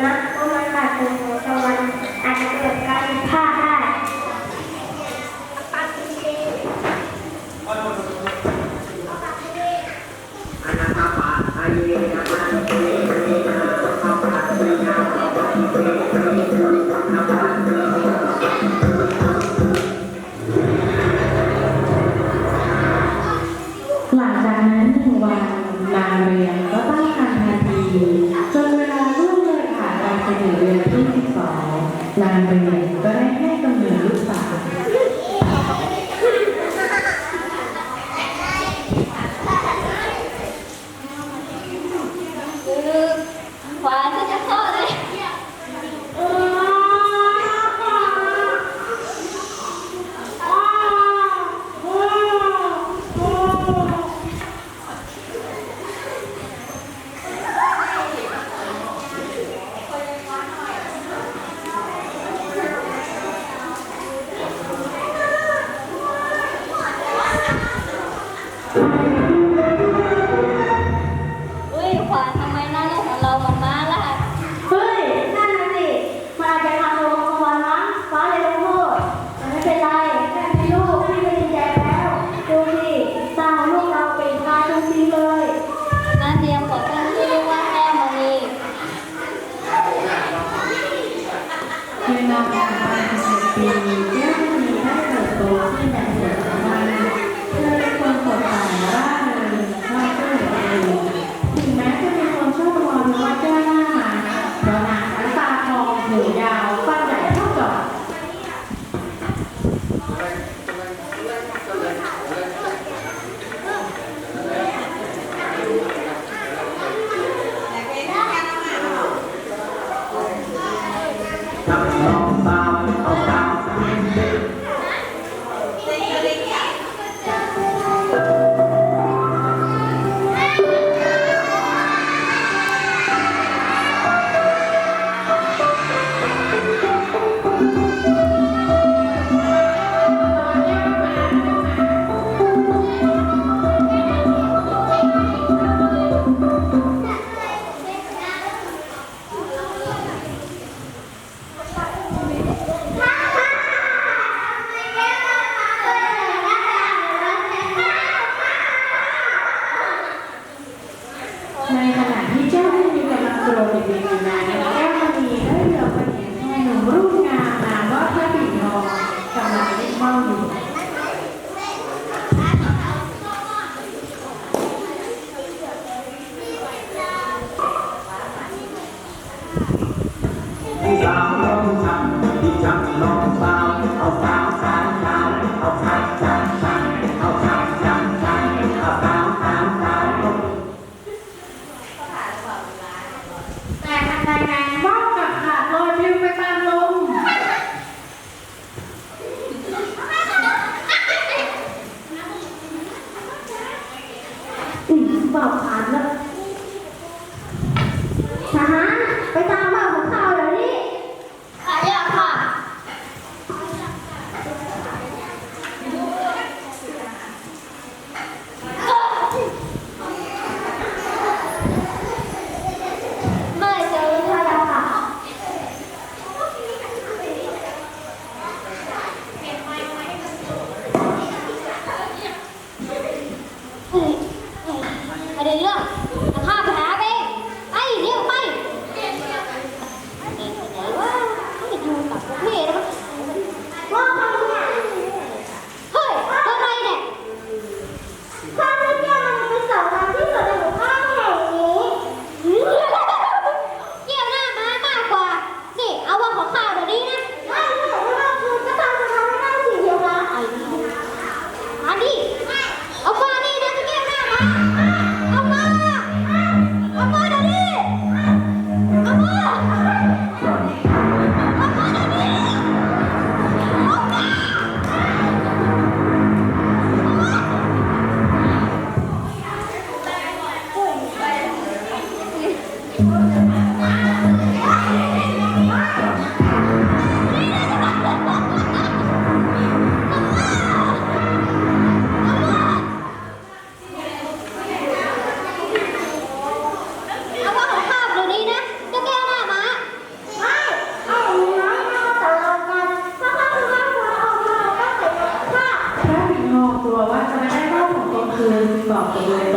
นัก็มันขาดเป็นหัวตะวันอาจจะเกิดการผิพลา Gracias. ติดบาปผ่านแล้ว 望，对？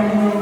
ก